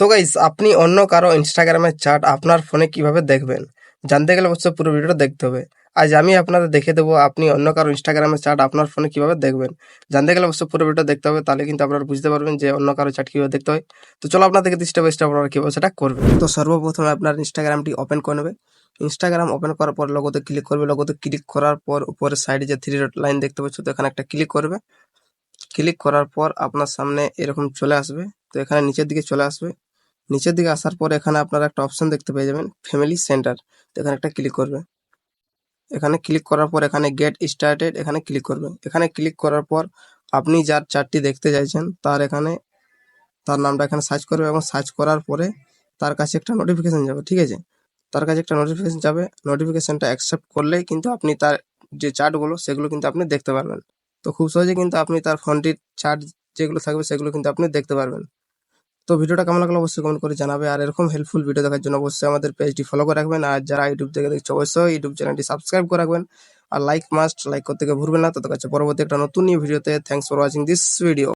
তো গাইস আপনি অন্য কারও ইনস্টাগ্রামের চার্ট আপনার ফোনে কীভাবে দেখবেন? জানতে গেলে অবশ্যই পুরো ভিডিওটা দেখতে হবে। আজ আমি আপনাদের দেখে দেবো আপনি অন্য কারও ইনস্টাগ্রামের চার্ট আপনার ফোনে কীভাবে দেখবেন। জানতে গেলে অবশ্যই পুরো ভিডিওটা দেখতে হবে, তাহলে কিন্তু আপনারা বুঝতে পারবেন যে অন্য কারও চার্ট কীভাবে দেখতে হয়। তো চলো আপনাদেরকে স্টেপ বাই স্টেপ আপনারা কীভাবে সেটা করবেন। তো সর্বপ্রথমে আপনার ইনস্টাগ্রামটি ওপেন করে নেবে। ইনস্টাগ্রাম ওপেন করার পর লোগোতে ক্লিক করবে। লোগোতে ক্লিক করার পর উপরের সাইডে যে থ্রি ডট লাইন দেখতে পাচ্ছ, তো এখানে একটা ক্লিক করবে। ক্লিক করার পর আপনার সামনে এরকম চলে আসবে। তো এখানে নিচের দিকে চলে আসবে। নিচের দিকে আসার পর এখানে আপনারা একটা অপশন দেখতে পেয়ে যাবেন ফ্যামিলি সেন্টার তো এখানে একটা ক্লিক করবে। এখানে ক্লিক করার পর এখানে গেট স্টার্টেড এখানে ক্লিক করবে। এখানে ক্লিক করার পর আপনি যার চার্টটি দেখতে চাইছেন, তার এখানে, তার নামটা এখানে সার্চ করবে এবং সার্চ করার পরে তার কাছে একটা নোটিফিকেশান যাবে, ঠিক আছে? তার কাছে একটা নোটিফিকেশন যাবে নোটিফিকেশনটা অ্যাকসেপ্ট করলেই কিন্তু আপনি তার যে চার্টগুলো সেগুলো কিন্তু আপনি দেখতে পারবেন। তো খুব সহজে কিন্তু আপনি তার ফোনটির চার্ট যেগুলো থাকবে, সেগুলো কিন্তু আপনি দেখতে পারবেন। তো ভিডিওটা কেমন লাগল অবশ্যই কমেন্ট করে জানাবে। আর এরকম হেল্পফুল ভিডিও দেখার জন্য অবশ্যই আমাদের পেজটি ফলো করে রাখবেন। আর যারা ইউটিউব থেকে দেখছ, অবশ্যই ইউটিউব চ্যানেলটি সাবস্ক্রাইব করে রাখবেন। আর লাইক মাস্ট লাইক করতে ভুলবেন না। তো কাছে পরবর্তী একটা নতুন ভিডিওতে thanks for watching this video